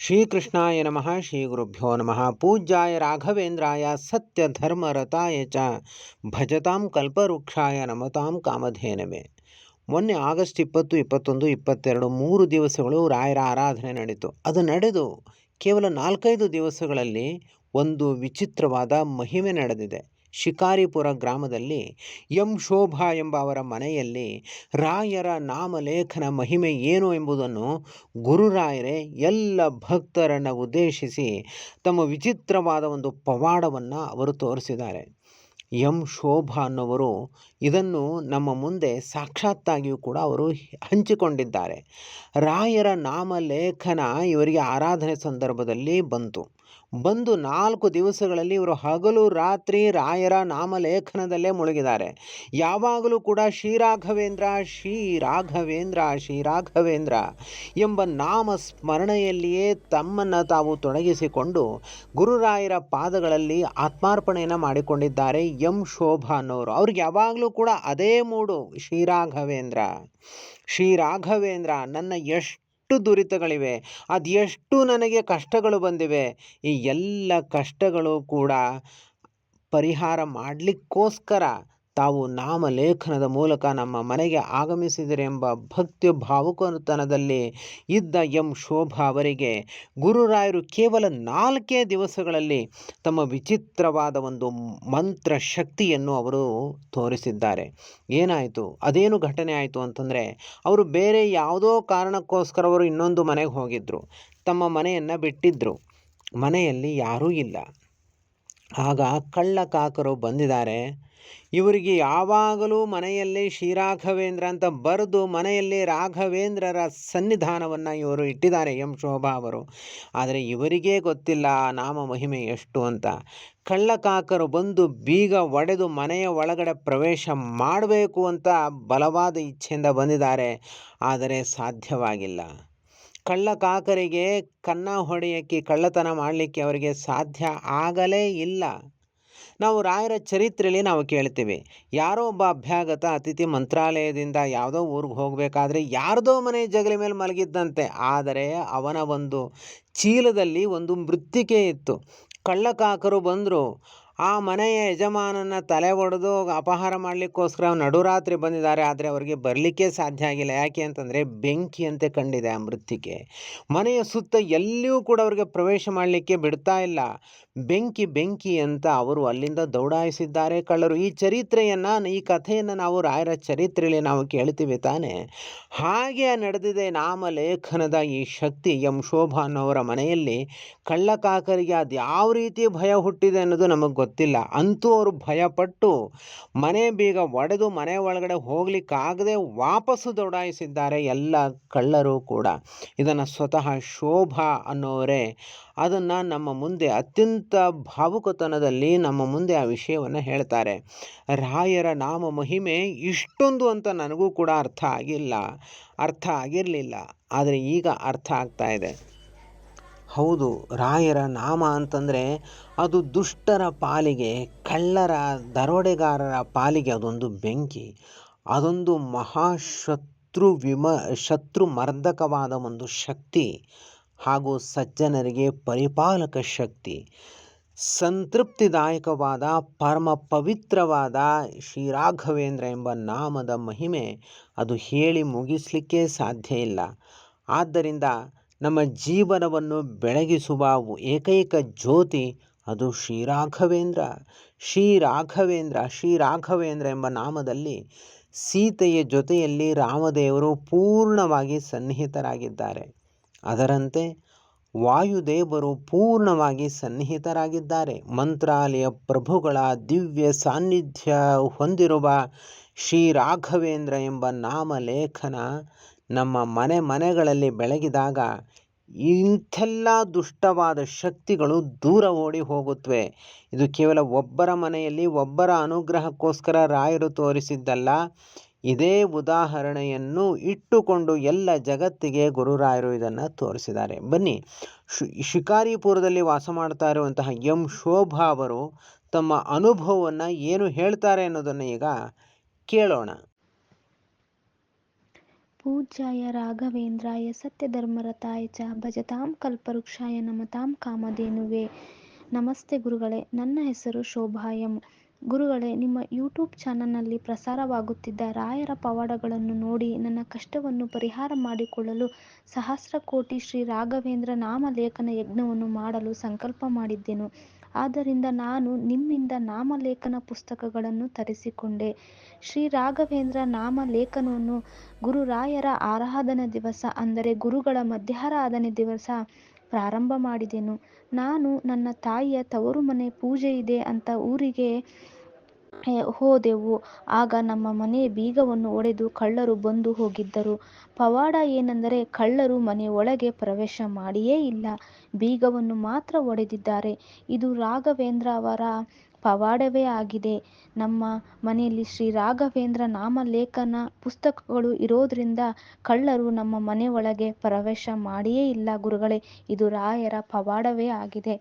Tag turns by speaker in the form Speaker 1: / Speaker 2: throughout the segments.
Speaker 1: ಶ್ರೀಕೃಷ್ಣಾಯ ನಮಃ ಶ್ರೀ ಗುರುಭ್ಯೋ ನಮಃ. ಪೂಜ್ಯಾಯ ರಾಘವೇಂದ್ರಾಯ ಸತ್ಯ ಧರ್ಮರತಾಯ ಚ. ಭಜತಾಂ ಕಲ್ಪವೃಕ್ಷಾಯ ನಮತಾಂ ಕಾಮಧೇನವೇ. ಮೊನ್ನೆ ಆಗಸ್ಟ್ ಇಪ್ಪತ್ತು, ಇಪ್ಪತ್ತೊಂದು, ಇಪ್ಪತ್ತೆರಡು ಮೂರು ದಿವಸಗಳು ರಾಯರ ಆರಾಧನೆ ನಡೆಯಿತು. ಅದು ನಡೆದು ಕೇವಲ ನಾಲ್ಕೈದು ದಿವಸಗಳಲ್ಲಿ ಒಂದು ವಿಚಿತ್ರವಾದ ಮಹಿಮೆ ನಡೆದಿದೆ. ಶಿಕಾರಿಪುರ ಗ್ರಾಮದಲ್ಲಿ ಎಂ ಶೋಭಾ ಎಂಬ ಅವರ ಮನೆಯಲ್ಲಿ ರಾಯರ ನಾಮಲೇಖನ ಮಹಿಮೆ ಏನು ಎಂಬುದನ್ನು ಗುರುರಾಯರೇ ಎಲ್ಲ ಭಕ್ತರನ್ನು ಉದ್ದೇಶಿಸಿ ತಮ್ಮ ವಿಚಿತ್ರವಾದ ಒಂದು ಪವಾಡವನ್ನು ಅವರು ತೋರಿಸಿದ್ದಾರೆ. ಎಂ ಶೋಭಾ ಅನ್ನೋವರು ಇದನ್ನು ನಮ್ಮ ಮುಂದೆ ಸಾಕ್ಷಾತ್ತಾಗಿಯೂ ಕೂಡ ಅವರು ಹಂಚಿಕೊಂಡಿದ್ದಾರೆ. ರಾಯರ ನಾಮಲೇಖನ ಇವರಿಗೆ ಆರಾಧನೆ ಸಂದರ್ಭದಲ್ಲಿ ಬಂತು. ಬಂದು ನಾಲ್ಕು ದಿವಸಗಳಲ್ಲಿ ಇವರು ಹಗಲು ರಾತ್ರಿ ರಾಯರ ನಾಮಲೇಖನದಲ್ಲೇ ಮುಳುಗಿದ್ದಾರೆ. ಯಾವಾಗಲೂ ಕೂಡ ಶ್ರೀರಾಘವೇಂದ್ರ ಶ್ರೀ ರಾಘವೇಂದ್ರ ಎಂಬ ನಾಮ ಸ್ಮರಣೆಯಲ್ಲಿಯೇ ತಮ್ಮನ್ನು ತಾವು ತೊಡಗಿಸಿಕೊಂಡು ಗುರುರಾಯರ ಪಾದಗಳಲ್ಲಿ ಆತ್ಮಾರ್ಪಣೆಯನ್ನು ಮಾಡಿಕೊಂಡಿದ್ದಾರೆ ಎಂ ಶೋಭಾ ಅನ್ನೋರು. ಅವ್ರಿಗೆ ಯಾವಾಗಲೂ ಕೂಡ ಅದೇ ಮೂಡು. ಶ್ರೀರಾಘವೇಂದ್ರ ಶ್ರೀರಾಘವೇಂದ್ರ ನನ್ನ ಎಷ್ಟು ಎಷ್ಟು ದುರಿತಗಳಿವೆ ಅದೆಷ್ಟು ನನಗೆ ಕಷ್ಟಗಳು ಬಂದಿವೆ. ಈ ಎಲ್ಲ ಕಷ್ಟಗಳು ಕೂಡ ಪರಿಹಾರ ಮಾಡಲಿಕ್ಕೋಸ್ಕರ ತಾವು ನಾಮಲೇಖನದ ಮೂಲಕ ನಮ್ಮ ಮನೆಗೆ ಆಗಮಿಸಿದರೆಂಬ ಭಕ್ತಿ ಭಾವುಕತನದಲ್ಲಿ ಇದ್ದ ಎಂ ಶೋಭಾ ಅವರಿಗೆ ಗುರುರಾಯರು ಕೇವಲ ನಾಲ್ಕೇ ದಿವಸಗಳಲ್ಲಿ ತಮ್ಮ ವಿಚಿತ್ರವಾದ ಒಂದು ಮಂತ್ರ ಶಕ್ತಿಯನ್ನು ಅವರು ತೋರಿಸಿದ್ದಾರೆ. ಏನಾಯಿತು? ಅದೇನು ಘಟನೆ ಆಯಿತು ಅಂತಂದರೆ, ಅವರು ಬೇರೆ ಯಾವುದೋ ಕಾರಣಕ್ಕೋಸ್ಕರ ಅವರು ಇನ್ನೊಂದು ಮನೆಗೆ ಹೋಗಿದ್ದರು ತಮ್ಮ ಮನೆಯನ್ನು ಬಿಟ್ಟಿದ್ದರು ಮನೆಯಲ್ಲಿ ಯಾರೂ ಇಲ್ಲ. ಆಗ ಕಳ್ಳ ಕಾಕರು ಬಂದಿದ್ದಾರೆ. ಇವರಿಗೆ ಯಾವಾಗಲೂ ಮನೆಯಲ್ಲಿ ಶ್ರೀರಾಘವೇಂದ್ರ ಅಂತ ಬರೆದು ಮನೆಯಲ್ಲಿ ರಾಘವೇಂದ್ರರ ಸನ್ನಿಧಾನವನ್ನು ಇವರು ಇಟ್ಟಿದ್ದಾರೆ ಎಂ ಶೋಭಾ ಅವರು. ಆದರೆ ಇವರಿಗೇ ಗೊತ್ತಿಲ್ಲ ನಾಮ ಮಹಿಮೆ ಎಷ್ಟು ಅಂತ. ಕಳ್ಳಕಾಕರು ಬಂದು ಬೀಗ ಒಡೆದು ಮನೆಯ ಒಳಗಡೆ ಪ್ರವೇಶ ಮಾಡಬೇಕು ಅಂತ ಬಲವಾದ ಇಚ್ಛೆಯಿಂದ ಬಂದಿದ್ದಾರೆ. ಆದರೆ ಸಾಧ್ಯವಾಗಿಲ್ಲ. ಕಳ್ಳಕಾಕರಿಗೆ ಕನ್ನ ಹೊಡೆಯಕ್ಕೆ ಕಳ್ಳತನ ಮಾಡಲಿಕ್ಕೆ ಅವರಿಗೆ ಸಾಧ್ಯ ಆಗಲೇ ಇಲ್ಲ. ನಾವು ರಾಯರ ಚರಿತ್ರೆಯಲ್ಲಿ ನಾವು ಕೇಳ್ತೀವಿ. ಯಾರೋ ಒಬ್ಬ ಅಭ್ಯಾಗತ ಅತಿಥಿ ಮಂತ್ರಾಲಯದಿಂದ ಯಾವುದೋ ಊರಿಗೆ ಹೋಗಬೇಕಾದ್ರೆ ಯಾರದೋ ಮನೆ ಜಗಲಿ ಮೇಲೆ ಮಲಗಿದ್ದಂತೆ. ಆದರೆ ಅವನ ಒಂದು ಚೀಲದಲ್ಲಿ ಒಂದು ಮೃತ್ತಿಕೆ ಇತ್ತು. ಕಳ್ಳಕಾಕರು ಬಂದರು. ಆ ಮನೆಯ ಯಜಮಾನನ ತಲೆ ಒಡೆದು ಅಪಹಾರ ಮಾಡಲಿಕ್ಕೋಸ್ಕರ ನಡುರಾತ್ರಿ ಬಂದಿದ್ದಾರೆ, ಆದರೆ ಅವರಿಗೆ ಬರಲಿಕ್ಕೆ ಸಾಧ್ಯ ಆಗಿಲ್ಲ. ಯಾಕೆ ಅಂತಂದರೆ ಬೆಂಕಿಯಂತೆ ಕಂಡಿದೆ ಆ ಮೃತ್ತಿಕೆ ಮನೆಯ ಸುತ್ತ ಎಲ್ಲಿಯೂ ಕೂಡ ಅವರಿಗೆ ಪ್ರವೇಶ ಮಾಡಲಿಕ್ಕೆ ಬಿಡ್ತಾ ಇಲ್ಲ. ಬೆಂಕಿ ಬೆಂಕಿ ಅಂತ ಅವರು ಅಲ್ಲಿಂದ ದೌಡಾಯಿಸಿದ್ದಾರೆ ಕಳ್ಳರು. ಈ ಚರಿತ್ರೆಯನ್ನು, ಈ ಕಥೆಯನ್ನು ನಾವು ರಾಯರ ಚರಿತ್ರೆಯಲ್ಲಿ ನಾವು ಕೇಳ್ತೀವಿ ತಾನೆ. ಹಾಗೆ ನಡೆದಿದೆ ನಾಮಲೇಖನದ ಈ ಶಕ್ತಿ ಎಂ ಶೋಭಾ ಅನ್ನೋವರ ಮನೆಯಲ್ಲಿ. ಕಳ್ಳಕಾಕರಿಗೆ ಅದು ಯಾವ ರೀತಿ ಭಯ ಹುಟ್ಟಿದೆ ಅನ್ನೋದು ನಮಗೆ ಗೊತ್ತಿಲ್ಲ. ಅಂತೂ ಅವರು ಭಯಪಟ್ಟು ಮನೆ ಬೀಗ ಒಡೆದು ಮನೆ ಒಳಗಡೆ ಹೋಗ್ಲಿಕ್ಕಾಗದೆ ವಾಪಸ್ಸು ದೊಡಾಯಿಸಿದ್ದಾರೆ ಎಲ್ಲ ಕಳ್ಳರು ಕೂಡ. ಇದನ್ನು ಸ್ವತಃ ಶೋಭಾ ಅನ್ನೋರೇ. ಅದನ್ನು ನಮ್ಮ ಮುಂದೆ ಅತ್ಯಂತ ಭಾವುಕತನದಲ್ಲಿ ನಮ್ಮ ಮುಂದೆ ಆ ವಿಷಯವನ್ನು ಹೇಳ್ತಾರೆ. ರಾಯರ ನಾಮ ಮಹಿಮೆ ಇಷ್ಟೊಂದು ಅಂತ ನನಗೂ ಕೂಡ ಅರ್ಥ ಆಗಿಲ್ಲ. ಅರ್ಥ ಆಗಿರಲಿಲ್ಲ. ಆದರೆ ಈಗ ಅರ್ಥ ಆಗ್ತಾ ಇದೆ. ಹೌದು, ರಾಯರ ನಾಮ ಅಂತಂದರೆ ಅದು ದುಷ್ಟರ ಪಾಲಿಗೆ, ಕಳ್ಳರ ದರೋಡೆಗಾರರ ಪಾಲಿಗೆ ಅದೊಂದು ಬೆಂಕಿ. ಅದೊಂದು ಮಹಾಶತ್ರು ವಿಮ ಶತ್ರು ಮರ್ದಕವಾದ ಒಂದು ಶಕ್ತಿ ಹಾಗೂ ಸಜ್ಜನರಿಗೆ ಪರಿಪಾಲಕ ಶಕ್ತಿ. ಸಂತೃಪ್ತಿದಾಯಕವಾದ, ಪರಮ ಪವಿತ್ರವಾದ ಶ್ರೀರಾಘವೇಂದ್ರ ಎಂಬ ನಾಮದ ಮಹಿಮೆ ಅದು ಹೇಳಿ ಮುಗಿಸಲಿಕ್ಕೆ ಸಾಧ್ಯ ಇಲ್ಲ. ಆದ್ದರಿಂದ ನಮ್ಮ ಜೀವನವನ್ನು ಬೆಳಗಿಸುವ ಏಕೈಕ ಜ್ಯೋತಿ ಅದು ಶ್ರೀರಾಘವೇಂದ್ರ ಶ್ರೀರಾಘವೇಂದ್ರ ಶ್ರೀರಾಘವೇಂದ್ರ ಎಂಬ ನಾಮದಲ್ಲಿ ಸೀತೆಯ ಜೊತೆಯಲ್ಲಿ ರಾಮದೇವರು ಪೂರ್ಣವಾಗಿ ಸನ್ನಿಹಿತರಾಗಿದ್ದಾರೆ. ಅದರಂತೆ ವಾಯುದೇವರು ಪೂರ್ಣವಾಗಿ ಸನ್ನಿಹಿತರಾಗಿದ್ದಾರೆ. ಮಂತ್ರಾಲಯ ಪ್ರಭುಗಳ ದಿವ್ಯ ಸಾನ್ನಿಧ್ಯ ಹೊಂದಿರುವ ಶ್ರೀ ರಾಘವೇಂದ್ರ ಎಂಬ ನಾಮಲೇಖನ ನಮ್ಮ ಮನೆ ಮನೆಗಳಲ್ಲಿ ಬೆಳಗಿದಾಗ ಇಂಥೆಲ್ಲ ದುಷ್ಟವಾದ ಶಕ್ತಿಗಳು ದೂರ ಓಡಿ ಹೋಗುತ್ತವೆ ಇದು ಕೇವಲ ಒಬ್ಬರ ಮನೆಯಲ್ಲಿ ಒಬ್ಬರ ಅನುಗ್ರಹಕ್ಕೋಸ್ಕರ ರಾಯರು ತೋರಿಸಿದ್ದಲ್ಲ. ಇದೇ ಉದಾಹರಣೆಯನ್ನು ಇಟ್ಟುಕೊಂಡು ಎಲ್ಲ ಜಗತ್ತಿಗೆ ಗುರುರಾಯರು ಇದನ್ನು ತೋರಿಸಿದ್ದಾರೆ. ಬನ್ನಿ ಶಿಕಾರಿಪುರದಲ್ಲಿ ವಾಸ ಮಾಡ್ತಾ ಇರುವಂತಹ ಎಂ ಶೋಭಾ ಅವರು ತಮ್ಮ ಅನುಭವವನ್ನು ಏನು ಹೇಳ್ತಾರೆ ಅನ್ನೋದನ್ನು ಈಗ ಕೇಳೋಣ.
Speaker 2: ಪೂಜ್ಯಾಯ ರಾಘವೇಂದ್ರಾಯ ಸತ್ಯಧರ್ಮರತಾಯ ಚ ಭಜತಾಂ ಕಲ್ಪವೃಕ್ಷಾಯ ನಮತಾಂ ಕಾಮಧೇನುವೆ. ನಮಸ್ತೆ ಗುರುಗಳೇ, ನನ್ನ ಹೆಸರು ಶೋಭಾ ಗುರುಗಳೇ, ನಿಮ್ಮ ಯೂಟ್ಯೂಬ್ ಚಾನಲ್ನಲ್ಲಿ ಪ್ರಸಾರವಾಗುತ್ತಿದ್ದ ರಾಯರ ಪವಾಡಗಳನ್ನು ನೋಡಿ ನನ್ನ ಕಷ್ಟವನ್ನು ಪರಿಹಾರ ಮಾಡಿಕೊಳ್ಳಲು ಸಹಸ್ರಕೋಟಿ ಶ್ರೀ ರಾಘವೇಂದ್ರ ನಾಮಲೇಖನ ಯಜ್ಞವನ್ನು ಮಾಡಲು ಸಂಕಲ್ಪ ಮಾಡಿದ್ದೆನು. ಆದ್ದರಿಂದ ನಾನು ನಿಮ್ಮಿಂದ ನಾಮಲೇಖನ ಪುಸ್ತಕಗಳನ್ನು ತರಿಸಿಕೊಂಡೆ. ಶ್ರೀ ರಾಘವೇಂದ್ರ ನಾಮಲೇಖನವನ್ನು ಗುರುರಾಯರ ಆರಾಧನಾ ದಿವಸ ಅಂದರೆ ಗುರುಗಳ ಮಧ್ಯಾರಾಧನೆ ದಿವಸ ಪ್ರಾರಂಭ ಮಾಡಿದೆನು. ನಾನು ನನ್ನ ತಾಯಿಯ ತವರು ಮನೆ ಪೂಜೆ ಇದೆ ಅಂತ ಊರಿಗೆ ಹೋದೆವು ಆಗ ನಮ್ಮ ಮನೆ ಬೀಗವನ್ನು ಒಡೆದು ಕಳ್ಳರು ಬಂದು ಹೋಗಿದ್ದರು. ಪವಾಡ ಏನೆಂದರೆ ಕಳ್ಳರು ಮನೆ ಒಳಗೆ ಪ್ರವೇಶ ಮಾಡಿಯೇ ಇಲ್ಲ, ಬೀಗವನ್ನು ಮಾತ್ರ ಒಡೆದಿದ್ದಾರೆ. ಇದು ರಾಘವೇಂದ್ರ ಅವರ ಪವಾಡವೇ ಆಗಿದೆ. ನಮ್ಮ ಮನೆಯಲ್ಲಿ ಶ್ರೀ ರಾಘವೇಂದ್ರ ನಾಮಲೇಖನ ಪುಸ್ತಕಗಳು ಇರೋದ್ರಿಂದ ಕಳ್ಳರು ನಮ್ಮ ಮನೆ ಒಳಗೆ ಪ್ರವೇಶ ಮಾಡಿಯೇ ಇಲ್ಲ ಗುರುಗಳೇ, ಇದು ರಾಯರ ಪವಾಡವೇ ಆಗಿದೆ.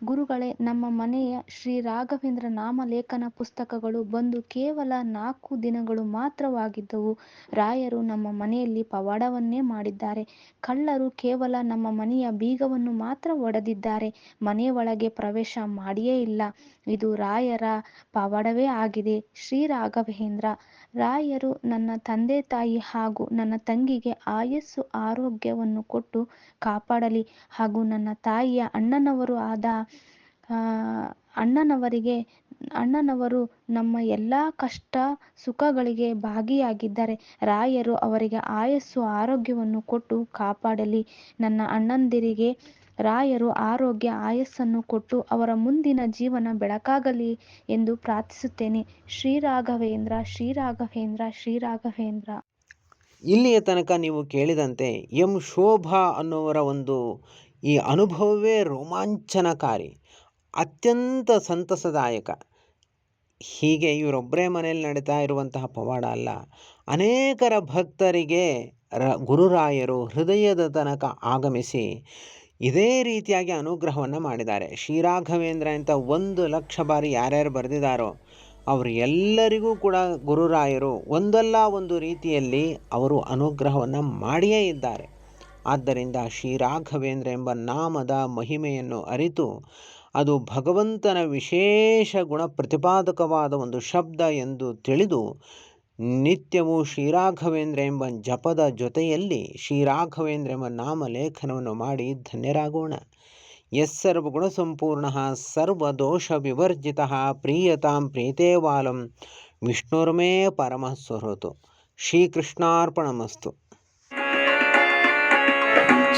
Speaker 2: ಗುರುಗಳೇ, ನಮ್ಮ ಮನೆಯ ಶ್ರೀ ರಾಘವೇಂದ್ರ ನಾಮಲೇಖನ ಪುಸ್ತಕಗಳು ಬಂದು ಕೇವಲ ನಾಲ್ಕು ದಿನಗಳು ಮಾತ್ರವಾಗಿದ್ದವು. ರಾಯರು ನಮ್ಮ ಮನೆಯಲ್ಲಿ ಪವಾಡವನ್ನೇ ಮಾಡಿದ್ದಾರೆ. ಕಳ್ಳರು ಕೇವಲ ನಮ್ಮ ಮನೆಯ ಬೀಗವನ್ನು ಮಾತ್ರ ಒಡೆದಿದ್ದಾರೆ. ಮನೆ ಪ್ರವೇಶ ಮಾಡಿಯೇ ಇಲ್ಲ. ಇದು ರಾಯರ ಪವಾಡವೇ ಆಗಿದೆ. ಶ್ರೀ ರಾಘವೇಂದ್ರ, ರಾಯರು ನನ್ನ ತಂದೆ ತಾಯಿ ಹಾಗೂ ನನ್ನ ತಂಗಿಗೆ ಆಯಸ್ಸು ಆರೋಗ್ಯವನ್ನು ಕೊಟ್ಟು ಕಾಪಾಡಲಿ ಹಾಗೂ ನನ್ನ ತಾಯಿಯ ಅಣ್ಣನವರು ಆದ ಅಣ್ಣನವರಿಗೆ, ಅಣ್ಣನವರು ನಮ್ಮ ಎಲ್ಲ ಕಷ್ಟ ಸುಖಗಳಿಗೆ ಭಾಗಿಯಾಗಿದ್ದಾರೆ. ರಾಯರು ಅವರಿಗೆ ಆಯಸ್ಸು ಆರೋಗ್ಯವನ್ನು ಕೊಟ್ಟು ಕಾಪಾಡಲಿ. ನನ್ನ ಅಣ್ಣಂದಿರಿಗೆ ರಾಯರು ಆರೋಗ್ಯ ಆಯಸ್ಸನ್ನು ಕೊಟ್ಟು ಅವರ ಮುಂದಿನ ಜೀವನ ಬೆಳಕಾಗಲಿ ಎಂದು ಪ್ರಾರ್ಥಿಸುತ್ತೇನೆ. ಶ್ರೀ ರಾಘವೇಂದ್ರ ಶ್ರೀ ರಾಘವೇಂದ್ರ ಶ್ರೀ ರಾಘವೇಂದ್ರ
Speaker 1: ಇಲ್ಲಿಯ ತನಕ ನೀವು ಕೇಳಿದಂತೆ ಎಂ ಶೋಭಾ ಅನ್ನುವರ ಒಂದು ಈ ಅನುಭವವೇ ರೋಮಾಂಚನಕಾರಿ, ಅತ್ಯಂತ ಸಂತಸದಾಯಕ. ಹೀಗೆ ಇವರೊಬ್ಬರೇ ಮನೆಯಲ್ಲಿ ನಡೀತಾ ಇರುವಂತಹ ಪವಾಡ ಅಲ್ಲ, ಅನೇಕರ ಭಕ್ತರಿಗೆ ರ, ಗುರುರಾಯರು ಹೃದಯದ ತನಕ ಆಗಮಿಸಿ ಇದೇ ರೀತಿಯಾಗಿ ಅನುಗ್ರಹವನ್ನು ಮಾಡಿದ್ದಾರೆ. ಶ್ರೀರಾಘವೇಂದ್ರ ಅಂತ ಒಂದು ಲಕ್ಷ ಬಾರಿ ಯಾರ್ಯಾರು ಬರೆದಿದ್ದಾರೋ, ಅವರು ಎಲ್ಲರಿಗೂ ಕೂಡ ಗುರುರಾಯರು ಒಂದಲ್ಲ ಒಂದು ರೀತಿಯಲ್ಲಿ ಅವರು ಅನುಗ್ರಹವನ್ನು ಮಾಡಿಯೇ ಇದ್ದಾರೆ. ಆದ್ದರಿಂದ ಶ್ರೀರಾಘವೇಂದ್ರ ಎಂಬ ನಾಮದ ಮಹಿಮೆಯನ್ನು ಅರಿತು ಅದು ಭಗವಂತನ ವಿಶೇಷ ಗುಣ ಪ್ರತಿಪಾದಕವಾದ ಒಂದು ಶಬ್ದ ಎಂದು ತಿಳಿದು ನಿತ್ಯವೂ ಶ್ರೀರಾಘವೇಂದ್ರ ಎಂಬ ಜಪದ ಜೊತೆಯಲ್ಲಿ ಶ್ರೀರಾಘವೇಂದ್ರ ಎಂಬ ನಾಮ ಲೇಖನವನ್ನು ಮಾಡಿ ಧನ್ಯರಾಗೋಣ. ಯಸ್ಸರ್ವಗುಣ ಸಂಪೂರ್ಣ ಸರ್ವದೋಷ ವಿವರ್ಜಿತ ಪ್ರೀಯತಾಂ ಪ್ರೀತೇವಾಲಂ ವಿಷ್ಣುರ್ಮೇ ಪರಮಃ ಶ್ರೀಕೃಷ್ಣಾರ್ಪಣಮಸ್ತು.